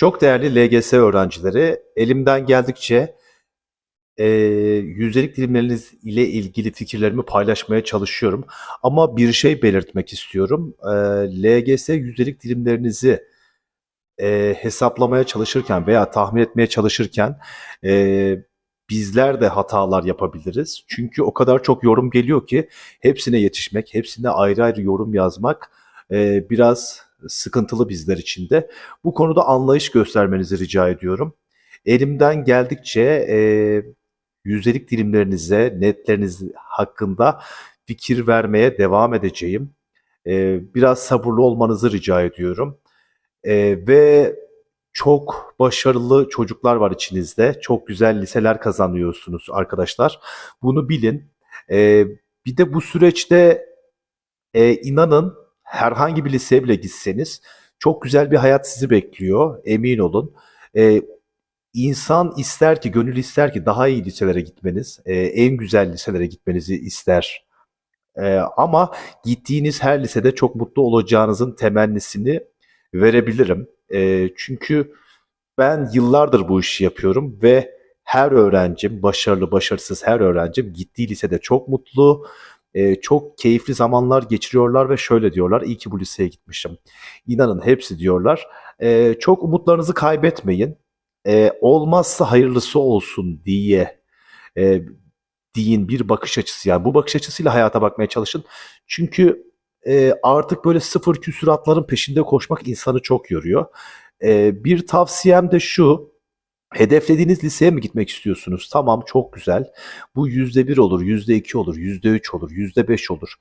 Çok değerli LGS öğrencileri, elimden geldikçe eee yüzdelik dilimleriniz ile ilgili fikirlerimi paylaşmaya çalışıyorum. Ama bir şey belirtmek istiyorum. Eee, LGS yüzdelik dilimlerinizi eee, hesaplamaya çalışırken veya tahmin etmeye çalışırken eee, bizler de hatalar yapabiliriz. Çünkü o kadar çok yorum geliyor ki hepsine yetişmek, hepsine ayrı ayrı yorum yazmak eee, biraz sıkıntılı bizler için de. Bu konuda anlayış göstermenizi rica ediyorum. Elimden geldikçe eee, yüzdelik dilimlerinize, netleriniz hakkında fikir vermeye devam edeceğim. Eee, biraz sabırlı olmanızı rica ediyorum. Eee, ve çok başarılı çocuklar var içinizde. Çok güzel liseler kazanıyorsunuz arkadaşlar. Bunu bilin. Eee, bir de bu süreçte e, inanın herhangi bir liseye bile gitseniz çok güzel bir hayat sizi bekliyor. Emin olun. E, insan ister ki, gönül ister ki daha iyi liselere gitmeniz, e, en güzel liselere gitmenizi ister. E, ama gittiğiniz her lisede çok mutlu olacağınızın temennisini verebilirim. E, çünkü ben yıllardır bu işi yapıyorum ve her öğrencim, başarılı, başarısız her öğrencim gittiği lisede çok mutlu, e, çok keyifli zamanlar geçiriyorlar ve şöyle diyorlar, iyi ki bu liseye gitmişim. İnanın hepsi diyorlar. E, çok umutlarınızı kaybetmeyin. E, olmazsa hayırlısı olsun diye e, deyin bir bakış açısı. Yani bu bakış açısıyla hayata bakmaya çalışın. Çünkü e, artık böyle sıfır küsuratların peşinde koşmak insanı çok yoruyor. E, bir tavsiyem de şu. Hedeflediğiniz liseye mi gitmek istiyorsunuz? Tamam çok güzel. Bu yüzde bir olur, yüzde iki olur, yüzde üç olur, yüzde beş olur.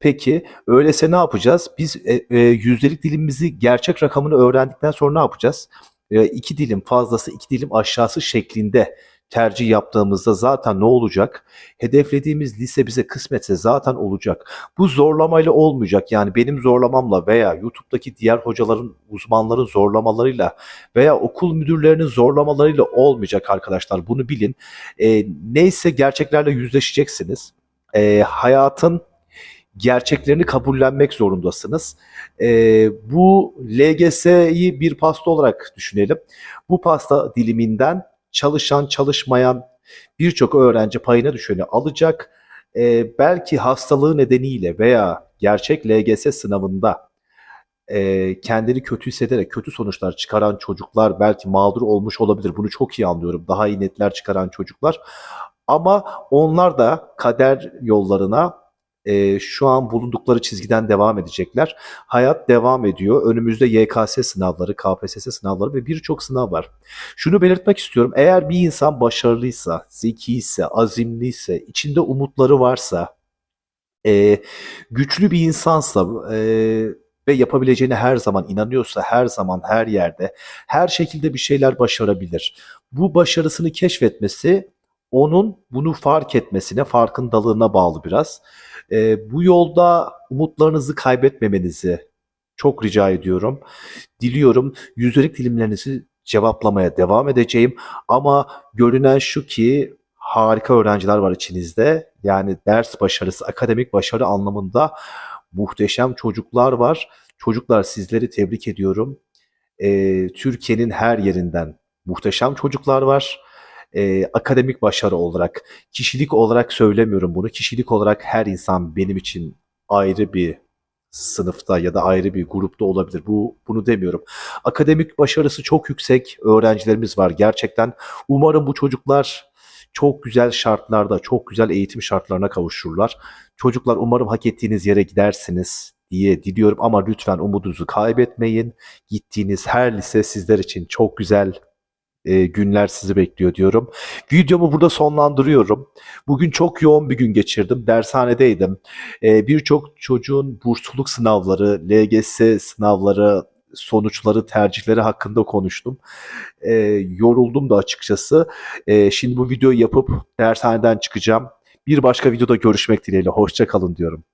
Peki öyleyse ne yapacağız? Biz e, e, yüzdelik dilimimizi gerçek rakamını öğrendikten sonra ne yapacağız? E, iki dilim fazlası, iki dilim aşağısı şeklinde tercih yaptığımızda zaten ne olacak? Hedeflediğimiz lise bize kısmetse zaten olacak. Bu zorlamayla olmayacak. Yani benim zorlamamla veya YouTube'daki diğer hocaların, uzmanların zorlamalarıyla veya okul müdürlerinin zorlamalarıyla olmayacak arkadaşlar. Bunu bilin. E, neyse gerçeklerle yüzleşeceksiniz. E, hayatın gerçeklerini kabullenmek zorundasınız. E, bu LGS'yi bir pasta olarak düşünelim. Bu pasta diliminden çalışan, çalışmayan birçok öğrenci payına düşeni alacak. E, belki hastalığı nedeniyle veya gerçek LGS sınavında e, kendini kötü hissederek kötü sonuçlar çıkaran çocuklar belki mağdur olmuş olabilir. Bunu çok iyi anlıyorum. Daha iyi netler çıkaran çocuklar. Ama onlar da kader yollarına e, şu an bulundukları çizgiden devam edecekler. Hayat devam ediyor. Önümüzde YKS sınavları, KPSS sınavları ve birçok sınav var. Şunu belirtmek istiyorum. Eğer bir insan başarılıysa, zekiyse, azimliyse, içinde umutları varsa, e, güçlü bir insansa e, ve yapabileceğine her zaman inanıyorsa, her zaman, her yerde, her şekilde bir şeyler başarabilir. Bu başarısını keşfetmesi onun bunu fark etmesine, farkındalığına bağlı biraz. E, bu yolda umutlarınızı kaybetmemenizi çok rica ediyorum. Diliyorum yüzdelik dilimlerinizi cevaplamaya devam edeceğim. Ama görünen şu ki harika öğrenciler var içinizde. Yani ders başarısı, akademik başarı anlamında muhteşem çocuklar var. Çocuklar sizleri tebrik ediyorum. Ee, Türkiye'nin her yerinden muhteşem çocuklar var. Ee, akademik başarı olarak, kişilik olarak söylemiyorum bunu. Kişilik olarak her insan benim için ayrı bir sınıfta ya da ayrı bir grupta olabilir. Bu bunu demiyorum. Akademik başarısı çok yüksek öğrencilerimiz var gerçekten. Umarım bu çocuklar çok güzel şartlarda, çok güzel eğitim şartlarına kavuşurlar. Çocuklar umarım hak ettiğiniz yere gidersiniz diye diliyorum ama lütfen umudunuzu kaybetmeyin. Gittiğiniz her lise sizler için çok güzel e, günler sizi bekliyor diyorum. Videomu burada sonlandırıyorum. Bugün çok yoğun bir gün geçirdim. Dershanedeydim. E, Birçok çocuğun bursluluk sınavları, LGS sınavları, sonuçları, tercihleri hakkında konuştum. E, yoruldum da açıkçası. E, şimdi bu videoyu yapıp dershaneden çıkacağım. Bir başka videoda görüşmek dileğiyle. Hoşça kalın diyorum.